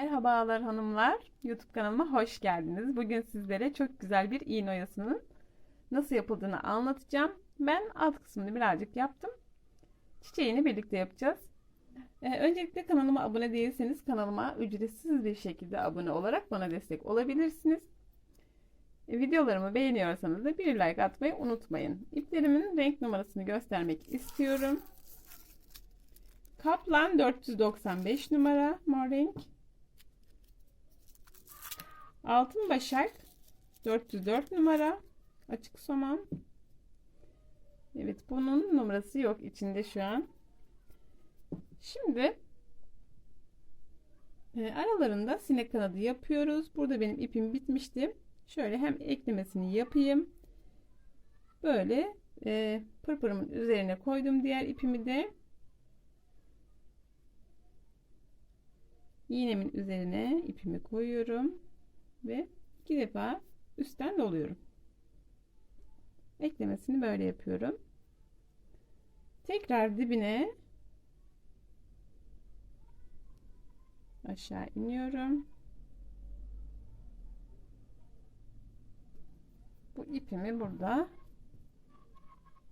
Merhabalar hanımlar. YouTube kanalıma hoş geldiniz. Bugün sizlere çok güzel bir iğne oyasının nasıl yapıldığını anlatacağım. Ben alt kısmını birazcık yaptım. Çiçeğini birlikte yapacağız. Ee, öncelikle kanalıma abone değilseniz kanalıma ücretsiz bir şekilde abone olarak bana destek olabilirsiniz. Ee, videolarımı beğeniyorsanız da bir like atmayı unutmayın. İplerimin renk numarasını göstermek istiyorum. Kaplan 495 numara mor renk. Altın başak 404 numara açık soman. Evet bunun numarası yok içinde şu an. Şimdi e, aralarında sinek kanadı yapıyoruz. Burada benim ipim bitmişti. Şöyle hem eklemesini yapayım. Böyle e, pırpırımın üzerine koydum diğer ipimi de. iğnemin üzerine ipimi koyuyorum ve iki defa üstten doluyorum. Eklemesini böyle yapıyorum. Tekrar dibine aşağı iniyorum. Bu ipimi burada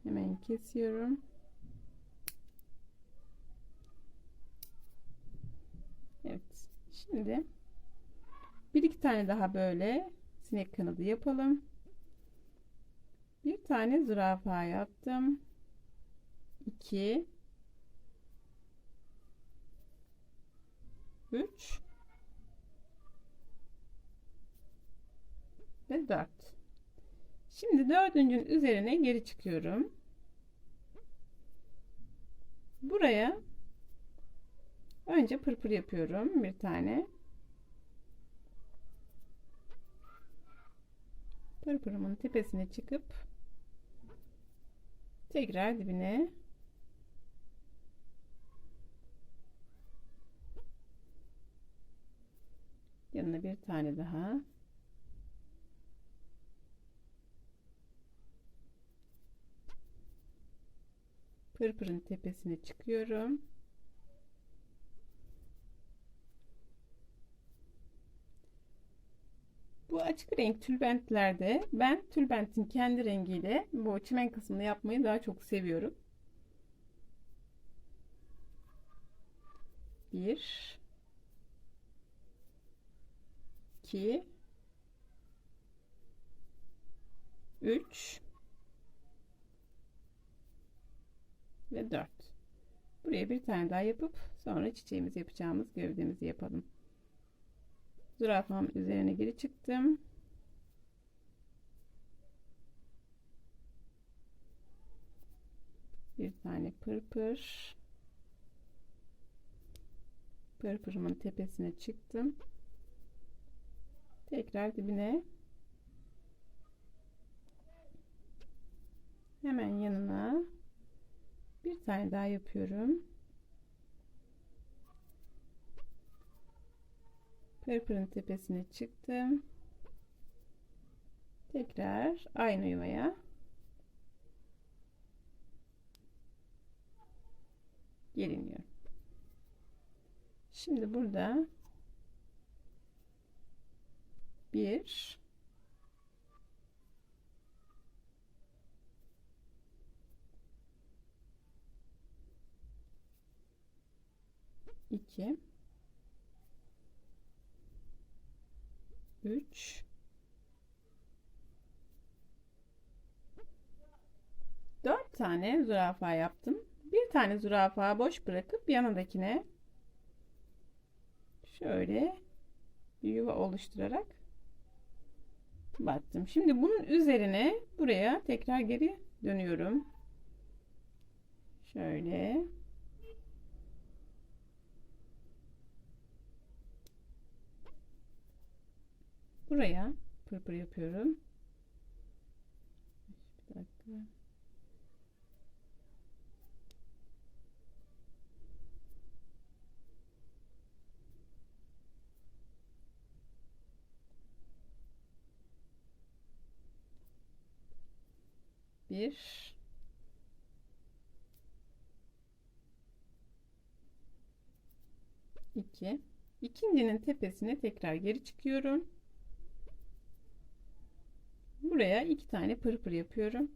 hemen kesiyorum. Evet. Şimdi bir iki tane daha böyle sinek kanadı yapalım. Bir tane zürafa yaptım. 2 3 ve 4 Şimdi dördüncünün üzerine geri çıkıyorum. Buraya önce pırpır yapıyorum bir tane. Pırpırımın tepesine çıkıp tekrar dibine yanına bir tane daha pırpırın tepesine çıkıyorum Bu açık renk tülbentlerde ben tülbentin kendi rengiyle bu çimen kısmını yapmayı daha çok seviyorum. Bir, iki, üç ve dört. Buraya bir tane daha yapıp sonra çiçeğimizi yapacağımız gövdemizi yapalım. Zürafamın üzerine geri çıktım. Bir tane pırpır. Pırpırımın tepesine çıktım. Tekrar dibine hemen yanına bir tane daha yapıyorum. Pırpırın tepesine çıktım. Tekrar aynı yuvaya geliniyorum. Şimdi burada bir iki 3 4 tane zürafa yaptım. Bir tane zürafa boş bırakıp yanındakine şöyle bir yuva oluşturarak battım. Şimdi bunun üzerine buraya tekrar geri dönüyorum. Şöyle buraya pırpır yapıyorum. Bir dakika. Bir iki İkincinin tepesine tekrar geri çıkıyorum. Buraya iki tane pırpır yapıyorum.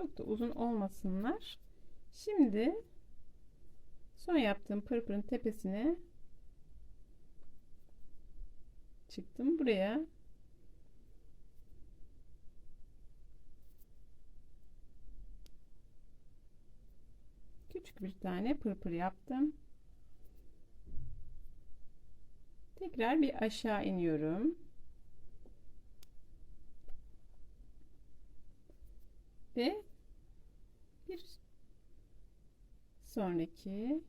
Çok da uzun olmasınlar. Şimdi son yaptığım pırpırın tepesine çıktım. Buraya küçük bir tane pırpır yaptım. Tekrar bir aşağı iniyorum. Ve bir sonraki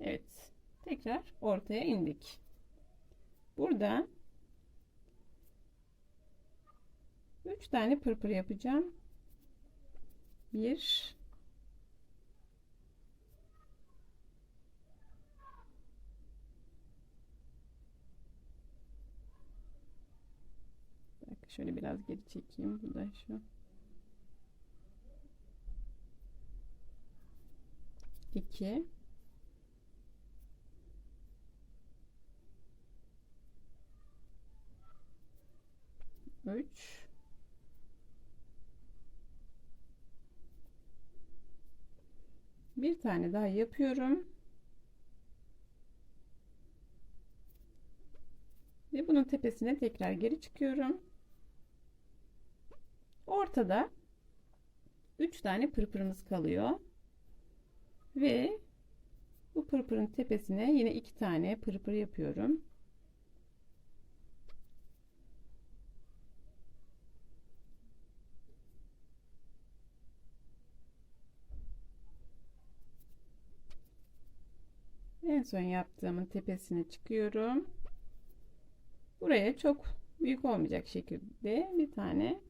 Evet. Tekrar ortaya indik. Burada 3 tane pırpır yapacağım. 1 şöyle biraz geri çekeyim. Bu da şu. 2 3 bir tane daha yapıyorum ve bunun tepesine tekrar geri çıkıyorum ortada 3 tane pırpırımız kalıyor ve bu pırpırın tepesine yine iki tane pırpır yapıyorum En son yaptığımın tepesine çıkıyorum. Buraya çok büyük olmayacak şekilde bir tane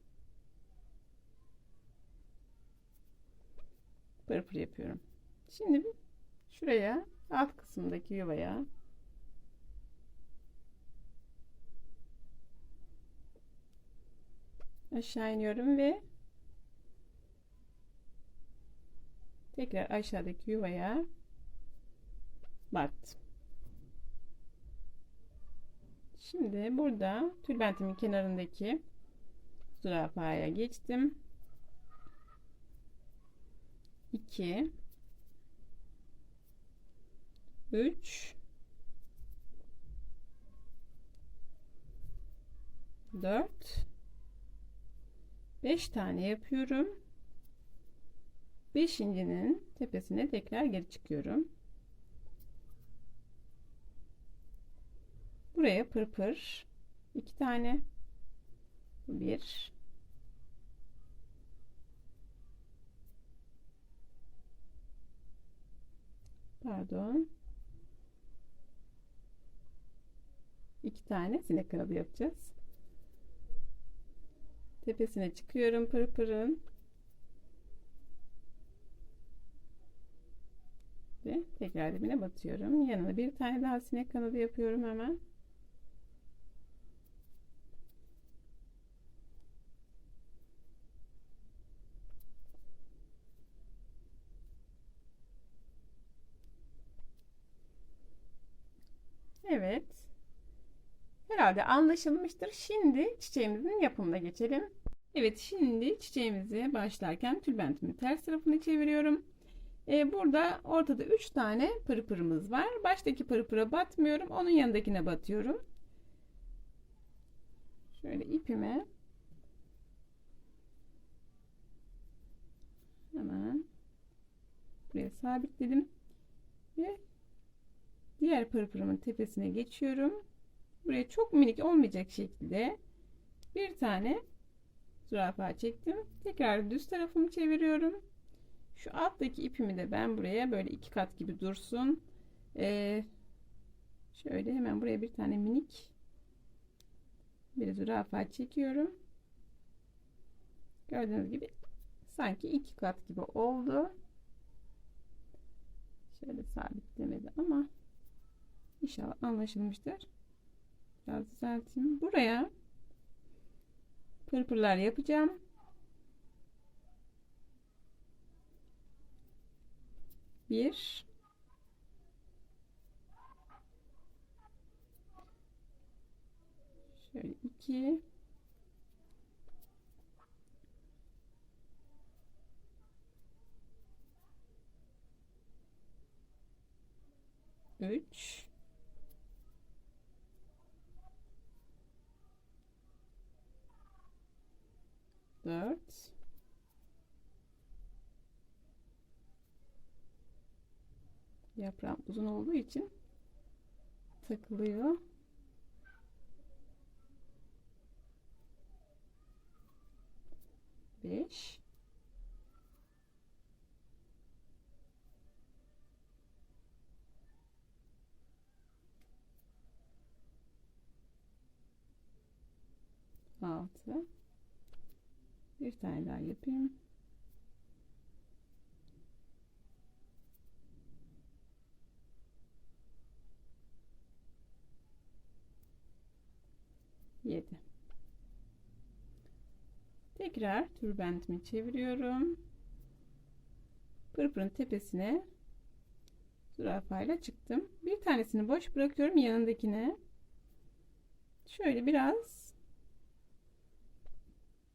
pırpır yapıyorum. Şimdi şuraya alt kısımdaki yuvaya aşağı iniyorum ve tekrar aşağıdaki yuvaya battım. Şimdi burada tülbentimin kenarındaki zürafaya geçtim. 2 3 4 5 tane yapıyorum. Beşincinin tepesine tekrar geri çıkıyorum. Buraya pırpır iki tane. Bir pardon iki tane sinek kanadı yapacağız. Tepesine çıkıyorum pırpırın. Ve tekrar dibine batıyorum. Yanına bir tane daha sinek kanadı yapıyorum hemen. Evet. Herhalde anlaşılmıştır. Şimdi çiçeğimizin yapımına geçelim. Evet şimdi çiçeğimizi başlarken tülbentimin ters tarafını çeviriyorum. Ee, burada ortada 3 tane pırpırımız var. Baştaki pırpıra batmıyorum. Onun yanındakine batıyorum. Şöyle ipime hemen buraya sabitledim. Ve diğer pırpırımın tepesine geçiyorum. Buraya çok minik olmayacak şekilde bir tane zürafa çektim. Tekrar düz tarafımı çeviriyorum. Şu alttaki ipimi de ben buraya böyle iki kat gibi dursun. Ee, şöyle hemen buraya bir tane minik bir zürafa çekiyorum. Gördüğünüz gibi sanki iki kat gibi oldu. Şöyle sabitlemedi ama inşallah anlaşılmıştır. Biraz düzelteyim. Buraya pırpırlar yapacağım. Bir şöyle iki üç dört Yaprağım uzun olduğu için takılıyor. Beş. Altı. Bir tane daha yapayım. Yedi. Tekrar tülbentimi çeviriyorum. Pırpırın tepesine zürafayla çıktım. Bir tanesini boş bırakıyorum yanındakine. Şöyle biraz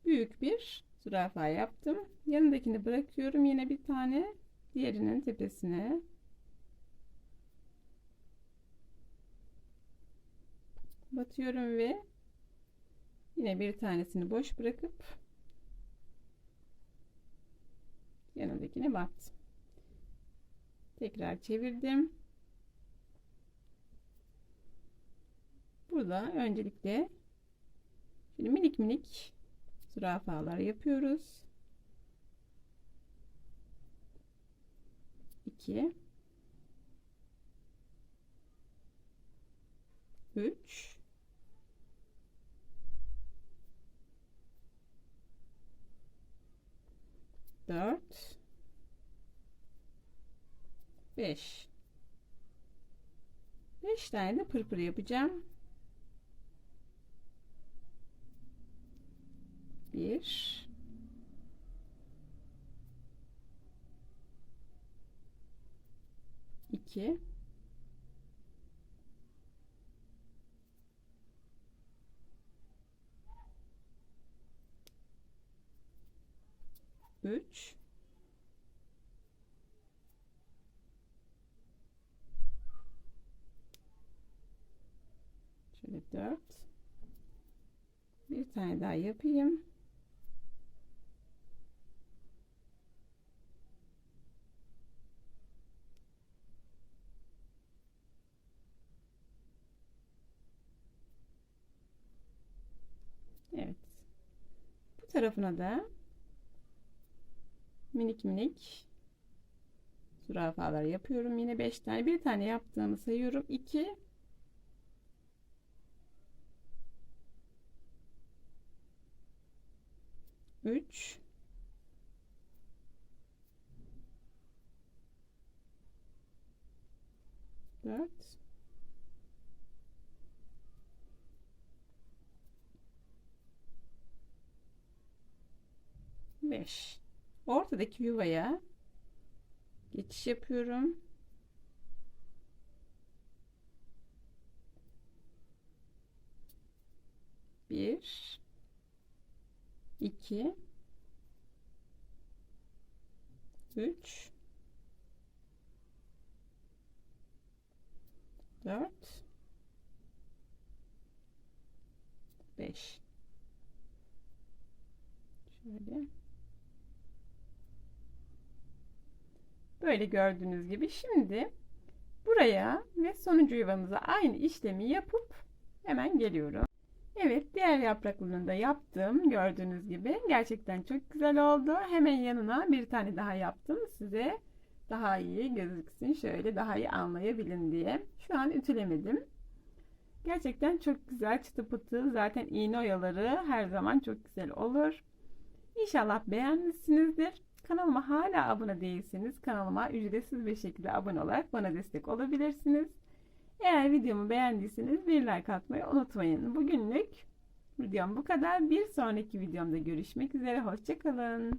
büyük bir zürafa yaptım. Yanındakini bırakıyorum yine bir tane diğerinin tepesine. Batıyorum ve yine bir tanesini boş bırakıp yanındakine battım. Tekrar çevirdim. Burada öncelikle şimdi minik minik zürafalar yapıyoruz. 2 3 4 5 5 tane de pırpır yapacağım. 1 2 3 Şöyle 4 bir tane daha yapayım. Evet. Bu tarafına da minik minik zürafalar yapıyorum. Yine 5 tane. Bir tane yaptığımı sayıyorum. 2 3 4 5 ortadaki yuvaya geçiş yapıyorum. Bir, iki, üç, dört, beş. Şöyle. Böyle gördüğünüz gibi şimdi buraya ve sonuncu yuvamıza aynı işlemi yapıp hemen geliyorum. Evet diğer yapraklarını da yaptım gördüğünüz gibi. Gerçekten çok güzel oldu. Hemen yanına bir tane daha yaptım size daha iyi gözüksün şöyle daha iyi anlayabilin diye. Şu an ütülemedim. Gerçekten çok güzel çıtı pıtı zaten iğne oyaları her zaman çok güzel olur. İnşallah beğenmişsinizdir. Kanalıma hala abone değilseniz kanalıma ücretsiz bir şekilde abone olarak bana destek olabilirsiniz. Eğer videomu beğendiyseniz bir like atmayı unutmayın. Bugünlük videom bu kadar. Bir sonraki videomda görüşmek üzere. Hoşçakalın.